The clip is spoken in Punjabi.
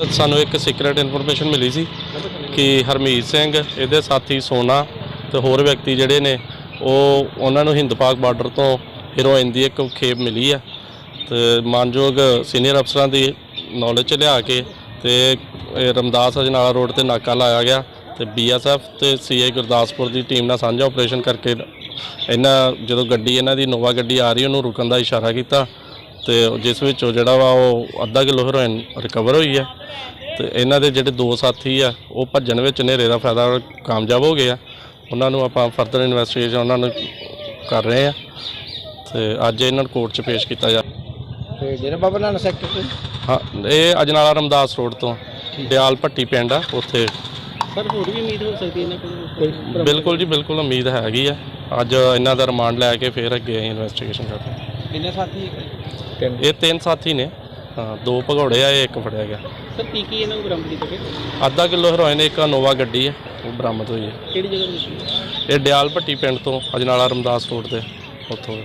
ਸਾਨੂੰ ਇੱਕ ਸੀਕ੍ਰੀਟ ਇਨਫੋਰਮੇਸ਼ਨ ਮਿਲੀ ਸੀ ਕਿ ਹਰਮੀਤ ਸਿੰਘ, ਇਹਦੇ ਸਾਥੀ ਸੋਨਾ ਤੇ ਹੋਰ ਵਿਅਕਤੀ ਜਿਹੜੇ ਨੇ, ਉਹ ਉਹਨਾਂ ਨੂੰ ਹਿੰਦ ਬਾਰਡਰ ਤੋਂ ਹੀਰੋਇਨ ਦੀ ਇੱਕ ਖੇਪ ਮਿਲੀ ਆ ਤੇ ਮਾਨਯੋਗ ਸੀਨੀਅਰ ਅਫਸਰਾਂ ਦੀ ਨੌਲੇਜ ਚ ਲਿਆ ਕੇ ਤੇ ਇਹ ਰਮਦਾਸ ਅਜਨਾਲਾ ਰੋਡ ਤੇ ਨਾਕਾ ਲਾਇਆ ਗਿਆ ਤੇ ਬੀਐਸਐਫ ਤੇ ਸੀਏ ਗੁਰਦਾਸਪੁਰ ਦੀ ਟੀਮ ਨਾਲ ਸਾਂਝਾ ਆਪਰੇਸ਼ਨ ਕਰਕੇ ਇਹਨਾਂ, ਜਦੋਂ ਗੱਡੀ ਇਹਨਾਂ ਦੀ ਨੋਵਾ ਗੱਡੀ ਆ ਰਹੀ, ਉਹਨੂੰ ਰੁਕਣ ਦਾ ਇਸ਼ਾਰਾ ਕੀਤਾ। ਤੇ ਜਿਸ ਵਿੱਚ ਉਹ ਜਿਹੜਾ ਵਾ ਉਹ ਅੱਧਾ ਕਿਲੋ ਹੈਰੋਇਨ ਰਿਕਵਰ ਹੋਈ ਹੈ ਤੇ ਇਹਨਾਂ ਦੇ ਜਿਹੜੇ ਦੋ ਸਾਥੀ ਆ ਉਹ ਭੱਜਣ ਵਿੱਚ ਹਨੇਰੇ ਦਾ ਫਾਇਦਾ ਕਾਮਯਾਬ ਹੋ ਗਏ ਆ। ਉਹਨਾਂ ਨੂੰ ਆਪਾਂ ਫਰਦਰ ਇਨਵੈਸਟੀਗੇਸ਼ਨ ਉਹਨਾਂ ਨੂੰ ਕਰ ਰਹੇ ਆ ਤੇ ਅੱਜ ਇਹਨਾਂ ਨੂੰ ਕੋਰਟ 'ਚ ਪੇਸ਼ ਕੀਤਾ ਜਾ ਤੇ ਡੇਰਾ ਬਾਬਾ ਨਾਨਕ ਸੈਕਟਰ ਤੋਂ? ਹਾਂ ਇਹ ਅਜਨਾਲਾ ਰਮਦਾਸ ਰੋਡ ਤੋਂ ਦਿਆਲ ਭੱਟੀ ਪਿੰਡ ਆ ਉੱਥੇ। ਸਰ ਹੋਰ ਵੀ ਉਮੀਦ ਹੋ ਸਕਦੀ ਇਹਨਾਂ ਕੋਲ? ਬਿਲਕੁਲ ਜੀ ਬਿਲਕੁਲ ਉਮੀਦ ਹੈਗੀ ਆ। ਅੱਜ ਇਹਨਾਂ ਦਾ ਰਿਮਾਂਡ ਲੈ ਕੇ ਫਿਰ ਅੱਗੇ ਇਨਵੈਸਟੀਗੇਸ਼ਨ ਕਰਦੇ ਕਿੰਨੇ ਸਾਥੀ। ਇਹ ਤਿੰਨ ਸਾਥੀ ਨੇ। ਹਾਂ ਦੋ ਭਗੌੜੇ ਆ ਇਹ ਇੱਕ ਫੜਿਆ ਗਿਆ। ਸਰ ਕੀ ਕੀ ਇਹਨਾਂ ਨੂੰ ਬਰਾਮਦ ਕੀਤਾ ਗਿਆ ਅੱਧਾ ਕਿਲੋ ਹੈਰੋਇਨ ਇੱਕ ਨੋਵਾ ਗੱਡੀ ਹੈ ਉਹ ਬਰਾਮਦ ਹੋਈ ਹੈ। ਕਿਹੜੀ ਜਗ੍ਹਾ? ਇਹ ਡਿਆਲ ਭੱਟੀ ਪਿੰਡ ਤੋਂ ਅਜਨਾਲਾ ਰਮਦਾਸ ਰੋਡ ਤੇ ਉੱਥੋਂ।